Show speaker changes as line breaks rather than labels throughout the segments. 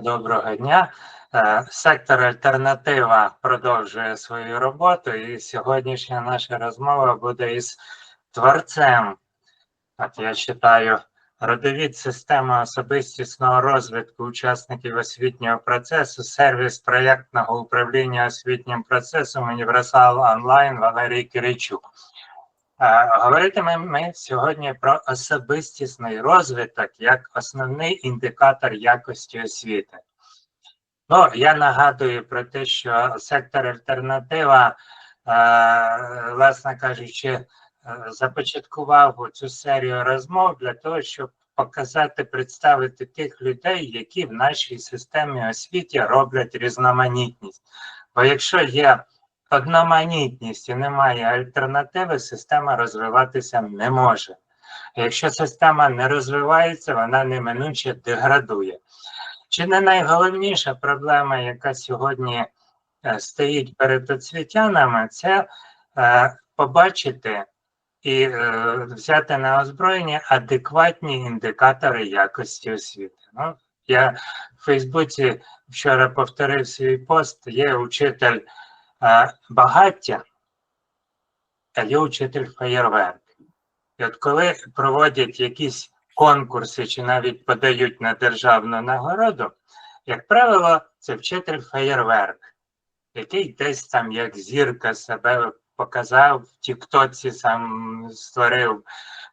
Доброго дня. Е, Сектор Альтернатива продовжує свою роботу, і сьогоднішня наша розмова буде із творцем. От я читаю родовід системи особистісного розвитку учасників освітнього процесу, сервіс проєктного управління освітнім процесом Універсал онлайн Валерій Киричук. Говоритиме ми сьогодні про особистісний розвиток як основний індикатор якості освіти. Ну, я нагадую про те, що сектор альтернатива, е, власне кажучи, е, започаткував цю серію розмов для того, щоб показати, представити тих людей, які в нашій системі освіті роблять різноманітність. Бо якщо є одноманітність і немає альтернативи, система розвиватися не може. Якщо система не розвивається, вона неминуче деградує. Чи не найголовніша проблема, яка сьогодні е, стоїть перед освітянами, це е, побачити і е, взяти на озброєння адекватні індикатори якості освіти. Ну, я в Фейсбуці вчора повторив свій пост, є учитель багаття, а є учитель феєрверк. І от коли проводять якісь конкурси чи навіть подають на державну нагороду, як правило, це вчитель феєрверк, який десь там як зірка себе показав в Тіктоці, сам створив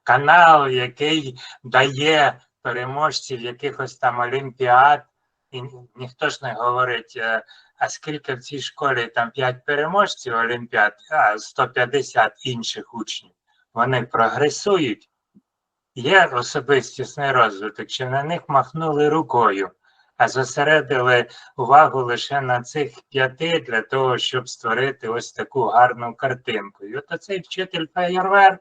канал, який дає переможців якихось там олімпіад. І ніхто ж не говорить, е, а скільки в цій школі там 5 переможців олімпіад, а 150 інших учнів. Вони прогресують є особистісний розвиток, чи на них махнули рукою, а зосередили увагу лише на цих п'яти для того, щоб створити ось таку гарну картинку. І от цей вчитель феєрверк,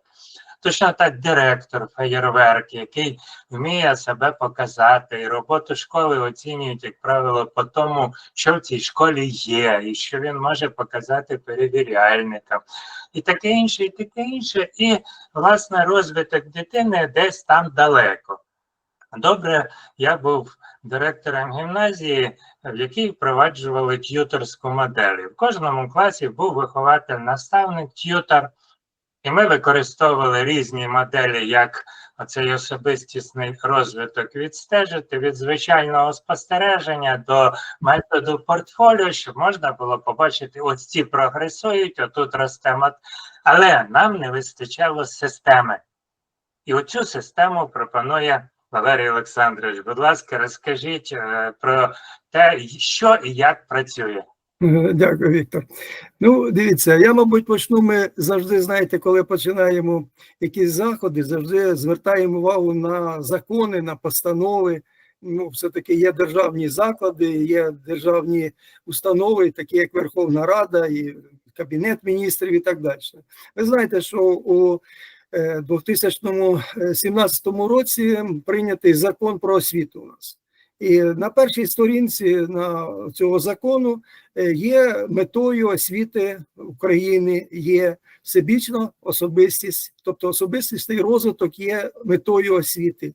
точно так директор феєрверк, який вміє себе показати, і роботу школи оцінюють, як правило, по тому, що в цій школі є, і що він може показати перевіряльникам, і таке інше, і таке інше. І власне розвиток дитини десь там далеко. Добре, я був директором гімназії, в якій впроваджували т'юторську модель. В кожному класі був вихователь, наставник, т'ютор, і ми використовували різні моделі, як оцей особистісний розвиток відстежити від звичайного спостереження до методу портфоліо, щоб можна було побачити, ось ці прогресують, отут росте мат. Але нам не вистачало системи. І оцю систему пропонує Валерій Олександрович. Будь ласка, розкажіть е, про те, що і як працює.
Е, Дякую, Віктор. Ну, дивіться, я, мабуть, почну. Ми завжди знаєте, коли починаємо якісь заходи, завжди звертаємо увагу на закони, на постанови. Ну, все-таки є державні заклади, є державні установи, такі як Верховна Рада і Кабінет міністрів і так далі. Ви знаєте, що у е, 2017 році прийнятий закон про освіту у нас. І на першій сторінці на цього закону е, є метою освіти України, є всебічна особистість, тобто особистісний розвиток є метою освіти.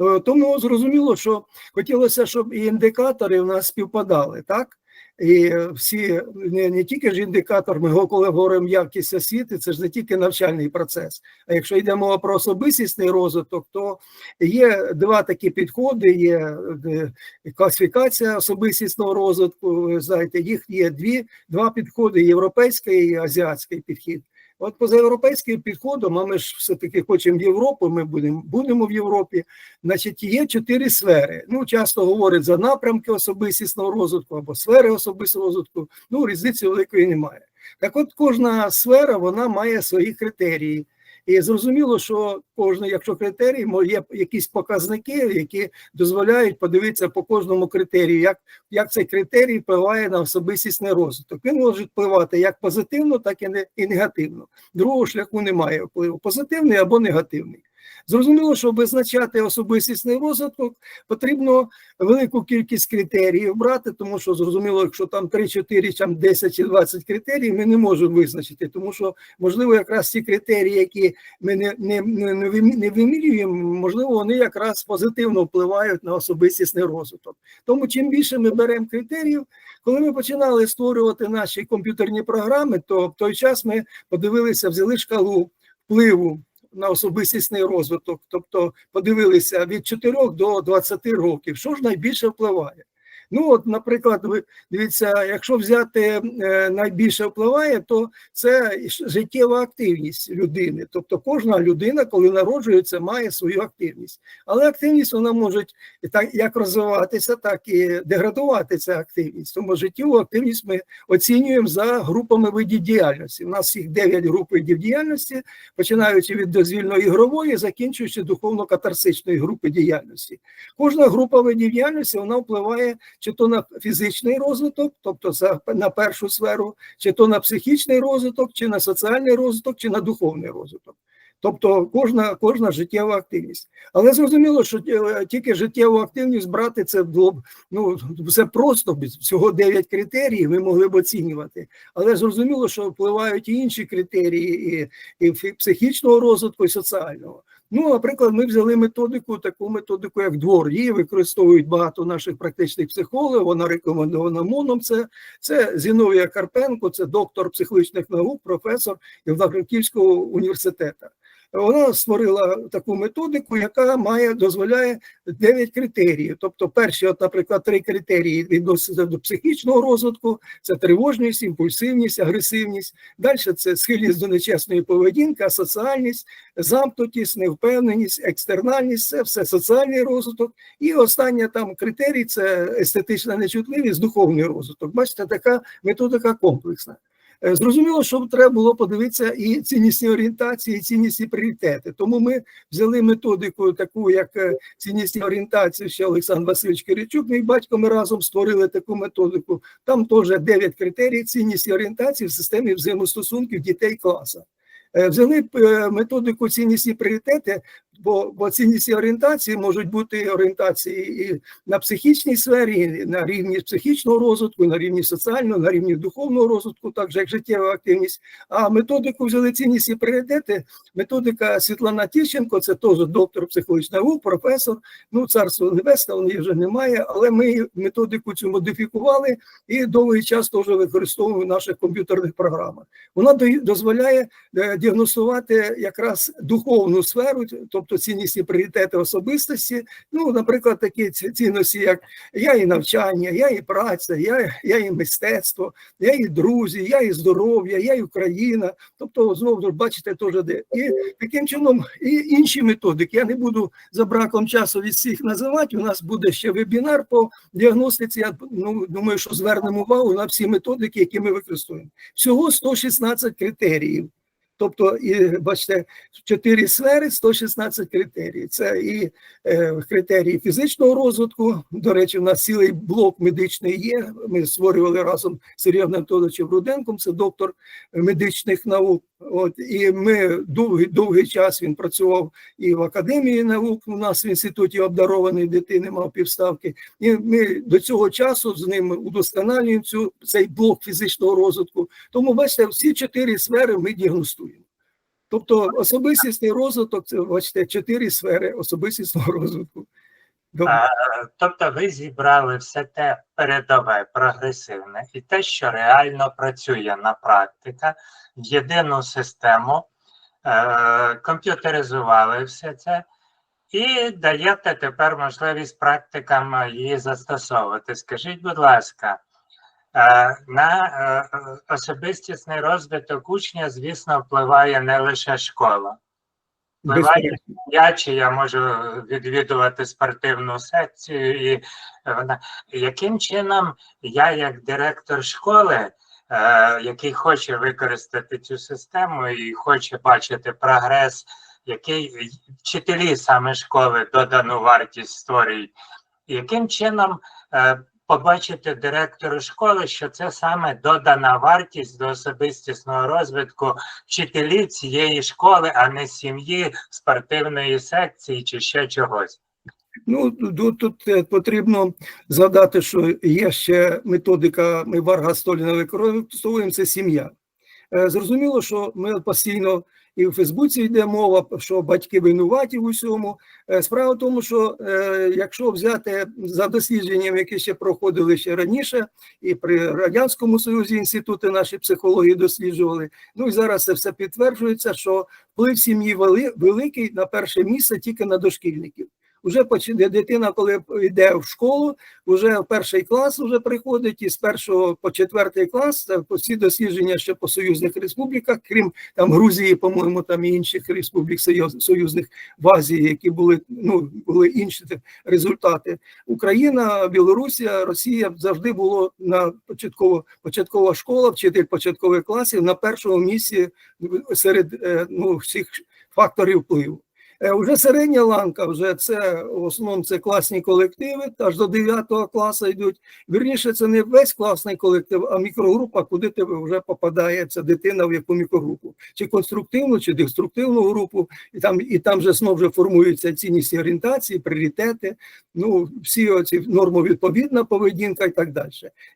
Е, Тому зрозуміло, що хотілося, щоб і індикатори у нас співпадали, так? І всі не, не тільки ж індикатор, ми коли говоримо якість освіти, це ж не тільки навчальний процес. А якщо йде мова про особистісний розвиток, то є два такі підходи: є е, класифікація особистісного розвитку. Ви знаєте, їх є дві, два підходи: європейський і азіатський підхід. От поза європейським підходом, а ми ж все-таки хочемо Європу, ми будемо будемо в Європі. Значить, є чотири сфери. Ну, часто говорять за напрямки особистісного розвитку або сфери особистого розвитку. Ну, різниці великої немає. Так от кожна сфера вона має свої критерії. І зрозуміло, що кожен, якщо критерій, є якісь показники, які дозволяють подивитися по кожному критерію, як, як цей критерій впливає на особистісний розвиток. Він може впливати як позитивно, так і, не, і негативно. Другого шляху немає впливу позитивний або негативний. Зрозуміло, щоб визначати особистісний розвиток, потрібно велику кількість критеріїв брати, тому що зрозуміло, якщо там 3, 4, там 10 чи 20 критеріїв, ми не можемо визначити, тому що можливо якраз ті критерії, які ми не, не, не не вимірюємо, можливо, вони якраз позитивно впливають на особистісний розвиток. Тому чим більше ми беремо критеріїв, коли ми починали створювати наші комп'ютерні програми, то в той час ми подивилися, взяли шкалу впливу на особистісний розвиток, тобто подивилися від 4 до 20 років, що ж найбільше впливає. Ну, от, наприклад, ви дивіться, якщо взяти е, найбільше впливає, то це життєва активність людини. Тобто кожна людина, коли народжується, має свою активність. Але активність вона може так як розвиватися, так і деградувати ця активність. Тому життєву активність ми оцінюємо за групами видів діяльності. У нас їх 9 груп видів діяльності, починаючи від дозвільно-ігрової, закінчуючи духовно-катарсичної групи діяльності. Кожна група видів діяльності вона впливає чи то на фізичний розвиток, тобто на першу сферу, чи то на психічний розвиток, чи на соціальний розвиток, чи на духовний розвиток. Тобто кожна, кожна життєва активність. Але зрозуміло, що е, тільки життєву активність брати це було б ну все просто всього 9 критеріїв. Ми могли б оцінювати. Але зрозуміло, що впливають і інші критерії, і, і психічного розвитку, і соціального. Ну, наприклад, ми взяли методику, таку методику, як двор. Її використовують багато наших практичних психологів. Вона рекомендована МОНом. Це, це Зіновія Карпенко, це доктор психологічних наук, професор Івано-Франківського університету. Вона створила таку методику, яка має дозволяє 9 критеріїв. Тобто, перші, от, наприклад, три критерії відносяться до психічного розвитку: це тривожність, імпульсивність, агресивність. Далі це схильність до нечесної поведінки, асоціальність, замкнутість, невпевненість, екстернальність це все соціальний розвиток. І останнє там критерій це естетична нечутливість, духовний розвиток. Бачите, така методика комплексна. Е, Зрозуміло, що треба було подивитися і ціннісні орієнтації, і ціннісні пріоритети. Тому ми взяли методику, таку як е, ціннісні орієнтації, ще Олександр Васильович Киричук, мій батько, ми разом створили таку методику. Там теж 9 критерій ціннісні орієнтації в системі взаємостосунків дітей класа. Е, Взяли методику ціннісні пріоритети, бо, бо ціннісні орієнтації можуть бути орієнтації і на психічній сфері, і на рівні психічного розвитку, і на рівні соціального, на рівні духовного розвитку, так же як життєва активність. А методику взяли ціннісні пріоритети. Методика Світлана Тіщенко, це теж доктор психологічних наук, професор. Ну, царство небесне, її вже немає, але ми методику цю модифікували і довгий час теж використовуємо в наших комп'ютерних програмах. Вона дозволяє е, діагностувати якраз духовну сферу, тобто ціннісні пріоритети особистості. Ну, наприклад, такі цінності, як я і навчання, я і праця, я, я і мистецтво, я і друзі, я і здоров'я, я і Україна. Тобто, знову бачите, теж де. І таким чином і інші методики. Я не буду за браком часу від всіх називати. У нас буде ще вебінар по діагностиці. Я ну, думаю, що звернемо увагу на всі методики, які ми використовуємо. Всього 116 критеріїв. Тобто, і бачите, чотири сфери, 116 критерій. Це і е, критерії фізичного розвитку. До речі, у нас цілий блок медичний є. Ми створювали разом з Сергієм Анатолійовичем Руденком, це доктор медичних наук. От і ми довгий довгий час він працював і в академії наук. У нас в інституті обдарованої дитини мав півставки. І ми до цього часу з ним удосконалюємо цю цей блок фізичного розвитку. Тому бачите, всі чотири сфери ми діагностуємо. Тобто особистісний розвиток це бачите чотири сфери особистісного розвитку.
А, Тобто ви зібрали все те передове, прогресивне і те, що реально працює на практика в єдину систему, е, комп'ютеризували все це і даєте тепер можливість практикам її застосовувати. Скажіть, будь ласка, е, на е, особистісний розвиток учня, звісно, впливає не лише школа. Впливає я чи я можу відвідувати спортивну секцію, і вона яким чином я, як директор школи, який хоче використати цю систему і хоче бачити прогрес, який вчителі саме школи додану вартість створюють, яким чином е, побачити директору школи, що це саме додана вартість до особистісного розвитку вчителів цієї школи, а не сім'ї, спортивної секції чи ще чогось.
Ну, тут, тут е, потрібно згадати, що є ще методика, ми Варга Століна використовуємо, це сім'я. Е, Зрозуміло, що ми постійно і в Фейсбуці йде мова, що батьки винуваті в усьому. Е, Справа в тому, що якщо взяти за дослідженням, які ще проходили ще раніше, і при Радянському Союзі інститути наші психології досліджували, ну і зараз це все підтверджується, що вплив сім'ї великий на перше місце тільки на дошкільників. Уже починає дитина, коли йде в школу, вже в перший клас вже приходить, і з першого по четвертий клас це всі дослідження ще по союзних республіках, крім там Грузії, по-моєму, там і інших республік союз- союзних в Азії, які були ну були інші результати. Україна, Білорусія, Росія завжди було на початково початкова школа, вчитель початкових класів на першому місці серед е, ну всіх факторів впливу. Е, Уже середня ланка, вже це в основному це класні колективи, аж до 9 класу йдуть. Вірніше, це не весь класний колектив, а мікрогрупа, куди тебе вже попадає ця дитина в яку мікрогрупу, чи конструктивну, чи деструктивну групу, і там і там же знову вже формуються цінності орієнтації, пріоритети, ну всі оці нормовідповідна поведінка і так далі.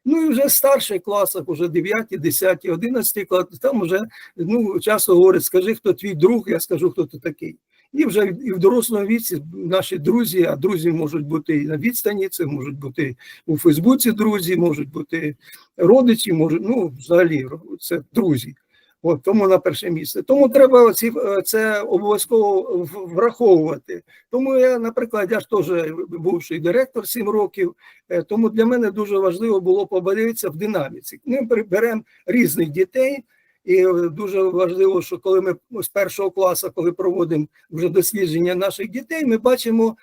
Ну і вже в старших класах, вже 9, 10, 11 клас, там вже ну часто говорять, скажи, хто твій друг, я скажу, хто ти такий. І вже і в дорослому віці наші друзі, а друзі можуть бути і на відстані, це можуть бути у Фейсбуці друзі, можуть бути родичі, можуть, ну, взагалі, це друзі. От тому на перше місце. Тому треба ці, е, це обов'язково враховувати. Тому я, наприклад, я ж теж бувший директор 7 років, е, тому для мене дуже важливо було подивитися в динаміці. Ми беремо різних дітей. І е, дуже важливо, що коли ми з першого класу, коли проводимо вже дослідження наших дітей, ми бачимо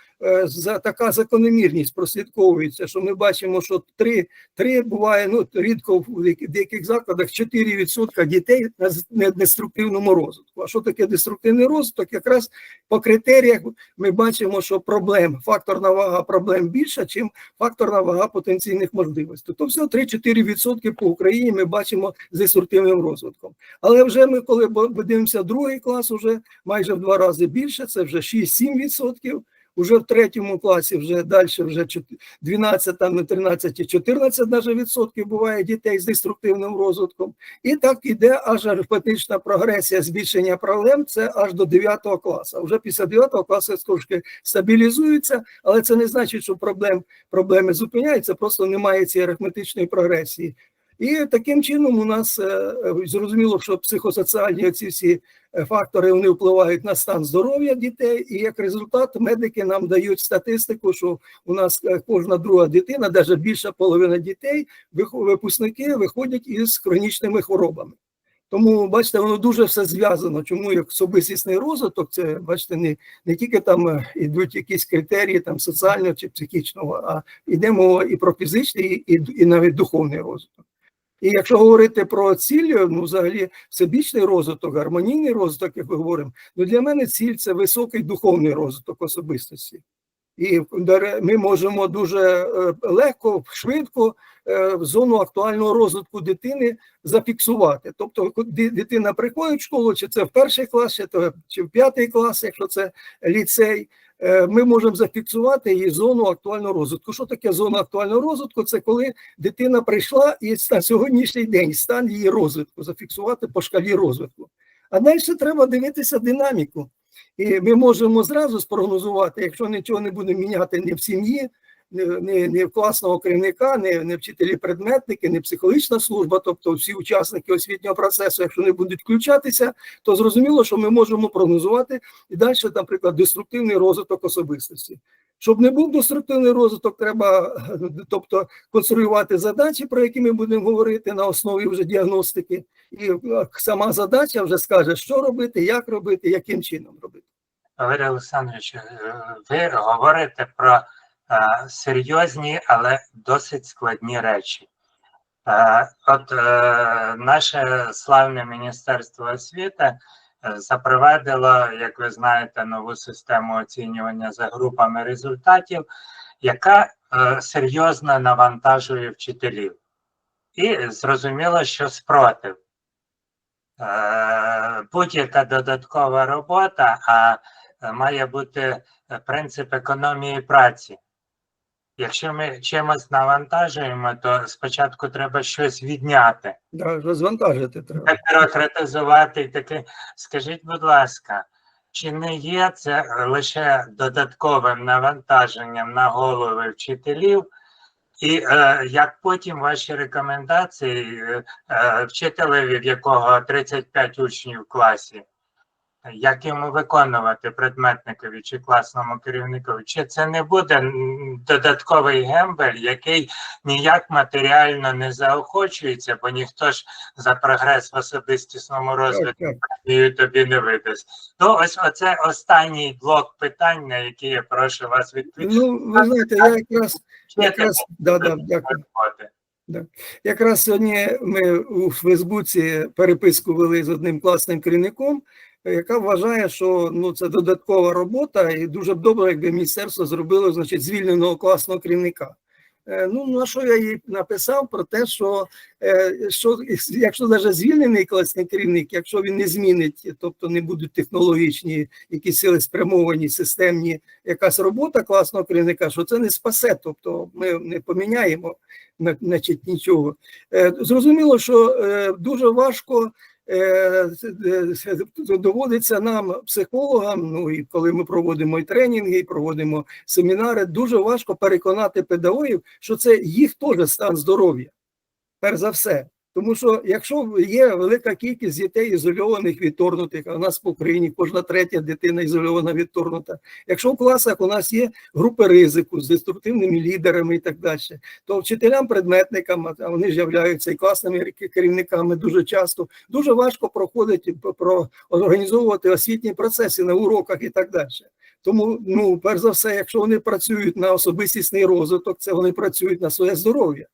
за така закономірність прослідковується, що ми бачимо, що три, три буває, ну рідко в деяких- закладах 4% дітей на деструктивному розвитку. А що таке деструктивний розвиток? Якраз по критеріях ми бачимо, що проблем, факторна вага проблем більша, чим факторна вага потенційних можливостей. То всього 3-4% по Україні ми бачимо з деструктивним розвитком. Але вже ми, коли дивимося другий клас, вже майже в два рази більше, це вже 6-7%. Уже в третьому класі вже далі вже чот- 12, там не 13 і 14 даже відсотків буває дітей з деструктивним розвитком. І так іде аж арифметична прогресія збільшення проблем, це аж до 9 класу. Вже після 9 класу трошки стабілізується, але це не значить, що проблем, проблеми зупиняються, просто немає цієї арифметичної прогресії. І таким чином у нас е, зрозуміло, що психосоціальні ці всі е, фактори вони впливають на стан здоров'я дітей, і як результат медики нам дають статистику, що у нас е, кожна друга дитина, навіть більша половина дітей, випускники виходять із хронічними хворобами. Тому бачите, воно дуже все зв'язано. Чому як особистісний розвиток, це бачите, не, не тільки там йдуть якісь критерії там соціального чи психічного, а йде мова і про фізичний, і, і навіть духовний розвиток. І якщо говорити про ціль, ну взагалі всебічний розвиток, гармонійний розвиток, як ми говоримо, ну для мене ціль це високий духовний розвиток особистості. І ми можемо дуже е, легко, швидко е, зону актуального розвитку дитини зафіксувати. Тобто, дитина приходить в школу, чи це в перший клас, чи, в п'ятий клас, якщо це ліцей, ми можемо зафіксувати її зону актуального розвитку. Що таке зона актуального розвитку? Це коли дитина прийшла і на сьогоднішній день стан її розвитку, зафіксувати по шкалі розвитку. А далі треба дивитися динаміку. І ми можемо зразу спрогнозувати, якщо нічого не буде міняти ні в сім'ї, ні в класного керівника, ні, ні вчителі-предметники, ні психологічна служба, тобто всі учасники освітнього процесу, якщо не будуть включатися, то зрозуміло, що ми можемо прогнозувати і далі, наприклад, деструктивний розвиток особистості. Щоб не був деструктивний розвиток, треба тобто конструювати задачі, про які ми будемо говорити на основі вже діагностики, і е, сама задача вже скаже, що робити, як робити, яким чином робити.
Валерій Олександрович, е, ви говорите про е, серйозні, але досить складні речі. Е, От е, наше славне Міністерство освіти е, запровадило, як ви знаєте, нову систему оцінювання за групами результатів. яка е, серйозно навантажує вчителів. І зрозуміло, що спротив. Е, Будь-яка додаткова робота, а е, має бути е, принцип економії праці. Якщо ми чимось навантажуємо, то спочатку треба щось відняти
Да, розвантажити треба.
бюрократизувати і таке. Скажіть, будь ласка, чи не є це лише додатковим навантаженням на голови вчителів? І е, як потім ваші рекомендації е, е, вчителеві, в якого 35 учнів в класі, як йому виконувати предметникові чи класному керівникові? Чи це не буде додатковий гембель, який ніяк матеріально не заохочується, бо ніхто ж за прогрес в особистісному розвитку
так.
тобі не видасть. Ну, ось оце останній блок питань, на які я прошу вас відповісти.
Ну, ви знаєте, я якраз, якраз да, да, дякую. Якраз сьогодні ми у Фейсбуці переписку вели з одним класним керівником, яка вважає, що ну це додаткова робота, і дуже б добре, якби міністерство зробило значить звільненого класного керівника. Е, Ну на що я їй написав про те, що, е, що якщо навіть звільнений класний керівник, якщо він не змінить, тобто не будуть технологічні якісь сили спрямовані, системні якась робота класного керівника, що це не спасе, тобто ми не поміняємо значить, нічого. Е, Зрозуміло, що дуже важко доводиться нам, психологам, ну і коли ми проводимо і тренінги, і проводимо семінари, дуже важко переконати педагогів, що це їх теж стан здоров'я. Перш за все. Тому що якщо є велика кількість дітей ізольованих, відторгнутих, а у нас по Україні кожна третя дитина ізольована відторгнута. Якщо в класах у нас є групи ризику з деструктивними лідерами і так далі, то вчителям, предметникам, а вони ж являються і класними керівниками дуже часто, дуже важко проходити п- про організовувати освітні процеси на уроках і так далі. Тому, ну, перш за все, якщо вони працюють на особистісний розвиток, це вони працюють на своє здоров'я.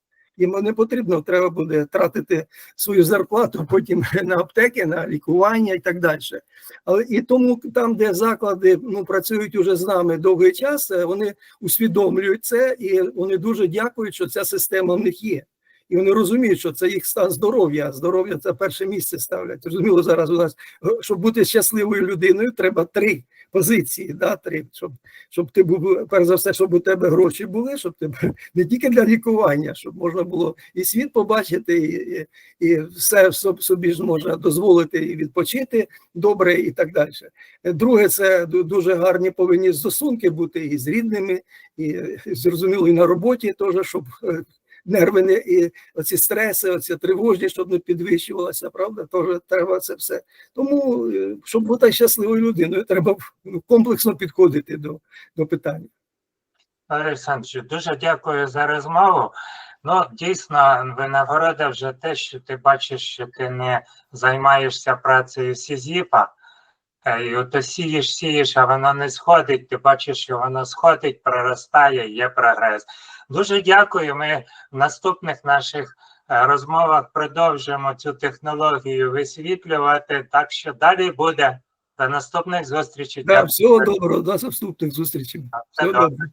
Їм не потрібно, треба буде тратити свою зарплату потім на аптеки, на лікування і так далі. Але і тому там, де заклади ну, працюють уже з нами довгий час, е, вони усвідомлюють це і вони дуже дякують, що ця система в них є. І вони розуміють, що це їх стан здоров'я. Здоров'я це перше місце ставлять. Розуміло, зараз у нас, е, щоб бути щасливою людиною, треба три позиції, да, три, щоб, щоб ти був, перш за все, щоб у тебе гроші були, щоб ти не тільки для лікування, щоб можна було і світ побачити, і, і, все собі ж можна дозволити і відпочити добре і так далі. Друге, це дуже гарні повинні стосунки бути і з рідними, і зрозуміло, і на роботі теж, щоб е, нерви не і оці стреси, оці тривожність, щоб не підвищувалася, правда? Теж треба це все. Тому, е, щоб бути щасливою людиною, треба ну, комплексно підходити до, до питання.
Олег Олександрович, дуже дякую за розмову. Ну, дійсно, винагорода вже те, що ти бачиш, що ти не займаєшся працею Сізіпа, і от сієш, сієш, а воно не сходить. Ти бачиш, що воно сходить, проростає, є прогрес. Дуже дякую. Ми в наступних наших е, розмовах продовжимо цю технологію висвітлювати. Так що далі буде. До наступних зустрічей.
Да, всього доброго, до наступних зустрічей.
Все добре.